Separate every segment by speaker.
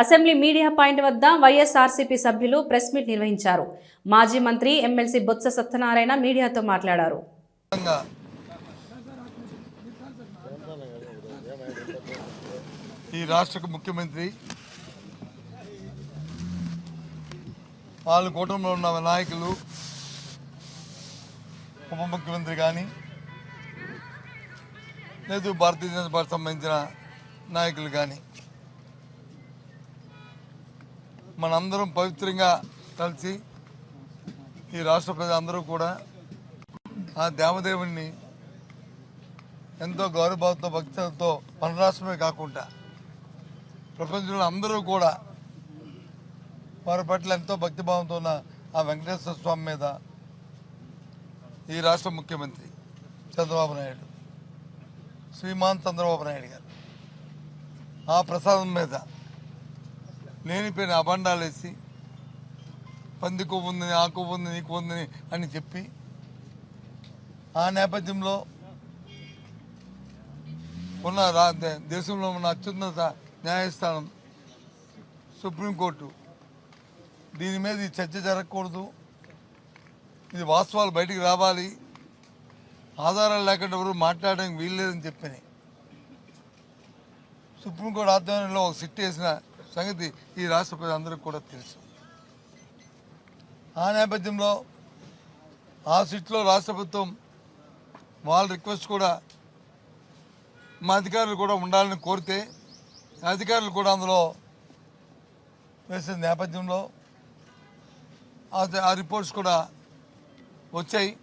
Speaker 1: Assembly media point వద్ద వైఎస్ఆర్సీపీ సభ్యులు press meet నిర్వహించారు. మాజీ మంత్రి ఎమ్మెల్సీ బొత్స సత్యనారాయణ మీడియాతో మాట్లాడారు.
Speaker 2: ఈ రాష్ట్ర ముఖ్యమంత్రి వాళ్ళ కూటమిలో ఉన్న నాయకులు ఉప ముఖ్యమంత్రి కానీ లేదు భారతీయ జనతా పార్టీ సంబంధించిన నాయకులు కానీ మనందరం పవిత్రంగా కలిసి ఈ రాష్ట్ర ప్రజలందరూ కూడా ఆ దేవదేవుణ్ణి ఎంతో గౌరవభావంతో భక్తులతో మన రాష్ట్రమే కాకుండా ప్రపంచంలో అందరూ కూడా వారి పట్ల ఎంతో భక్తిభావంతో ఉన్న ఆ వెంకటేశ్వర స్వామి మీద ఈ రాష్ట్ర ముఖ్యమంత్రి చంద్రబాబు నాయుడు శ్రీమాన్ చంద్రబాబు నాయుడు గారు ఆ ప్రసాదం మీద లేనిపోయిన అబండాలు వేసి పంది కొవ్వు ఉందని ఆ కొవ్వు ఉంది నీ కొవ్వు ఉందని అని చెప్పి ఆ నేపథ్యంలో ఉన్న దేశంలో ఉన్న అత్యున్నత న్యాయస్థానం సుప్రీంకోర్టు దీని మీద ఈ చర్చ జరగకూడదు. ఇది వాస్తవాలు బయటికి రావాలి. ఆధారాలు లేకుండా ఎవరు మాట్లాడడానికి వీల్లేదని చెప్పని. సుప్రీంకోర్టు ఆధ్వర్యంలో ఒక సిట్ వేసిన సంగతి ఈ రాష్ట్ర ప్రజలందరికీ కూడా తెలుసు. ఆ నేపథ్యంలో ఆ సీట్లో రాష్ట్ర ప్రభుత్వం వాళ్ళ రిక్వెస్ట్ కూడా మా అధికారులు కూడా ఉండాలని కోరితే అధికారులు కూడా అందులో వేసిన నేపథ్యంలో ఆ- రిపోర్ట్స్ కూడా వచ్చాయి.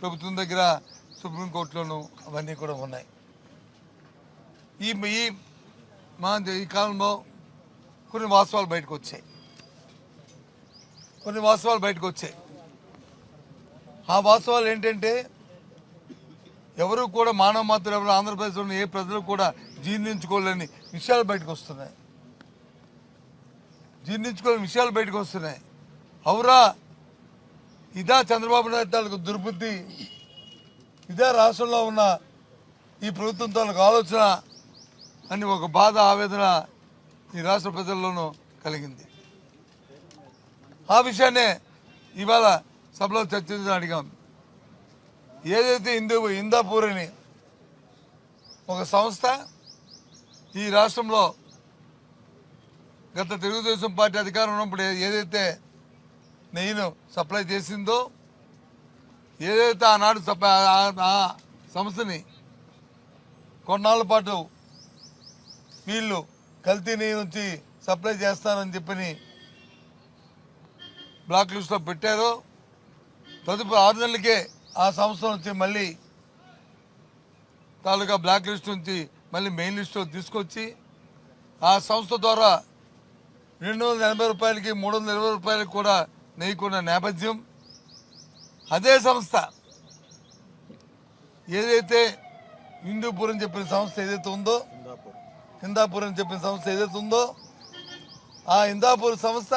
Speaker 2: ప్రభుత్వం దగ్గర సుప్రీంకోర్టులోను అవన్నీ కూడా ఉన్నాయి. ఈ మా ఈ కాలంలో కొన్ని వాస్తవాలు బయటకు వచ్చాయి. కొన్ని వాస్తవాలు బయటకు వచ్చాయి. ఆ వాస్తవాలు ఏంటంటే ఎవరు కూడా మానవ మాత్రం ఎవరు ఆంధ్రప్రదేశ్లో ఏ ప్రజలు కూడా జీర్ణించుకోలేని విషయాలు బయటకు వస్తున్నాయి. జీర్ణించుకోలేని విషయాలు బయటకు వస్తున్నాయి. అవురా ఇదా చంద్రబాబు నాయుడు తాలూకు దుర్బుద్ధి ఇదే రాష్ట్రంలో ఉన్న ఈ ప్రభుత్వం తాలకు ఆలోచన అని ఒక బాధ ఆవేదన ఈ రాష్ట్ర ప్రజల్లోనూ కలిగింది. ఆ విషయాన్నే ఇవాళ సభలో చర్చించడం అడిగాం. ఏదైతే హిందూ ఇందాపూర్ అని ఒక సంస్థ ఈ రాష్ట్రంలో గత తెలుగుదేశం పార్టీ అధికారం ఉన్నప్పుడు ఏదైతే నెయ్యిను సప్లై చేసిందో ఏదైతే ఆనాడు సప్లై ఆ సంస్థని కొన్నాళ్ళ పాటు వీళ్ళు కల్తీ నెయ్యి నుంచి సప్లై చేస్తానని చెప్పని బ్లాక్ లిస్ట్లో పెట్టారు. తదుపరి ఆరు నెలలకే ఆ సంస్థ నుంచి మళ్ళీ తాలూకా బ్లాక్ లిస్ట్ నుంచి మళ్ళీ మెయిన్ లిస్ట్లో తీసుకొచ్చి ఆ సంస్థ ద్వారా రెండు వందల ఎనభై రూపాయలకి మూడు వందల ఇరవై రూపాయలకి కూడా నెయ్యకున్న నేపథ్యం. అదే సంస్థ ఏదైతే హిందూపూర్ అని చెప్పిన సంస్థ ఏదైతే ఉందో ఇందాపూర్ అని చెప్పిన సంస్థ ఏదైతే ఉందో ఆ ఇందాపూర్ సంస్థ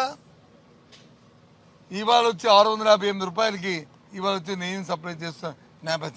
Speaker 2: ఇవాళ వచ్చి ఆరు వందల యాభై ఎనిమిది రూపాయలకి ఇవాళ వచ్చి నెయ్యిని సప్లై చేస్తున్న నేపథ్యం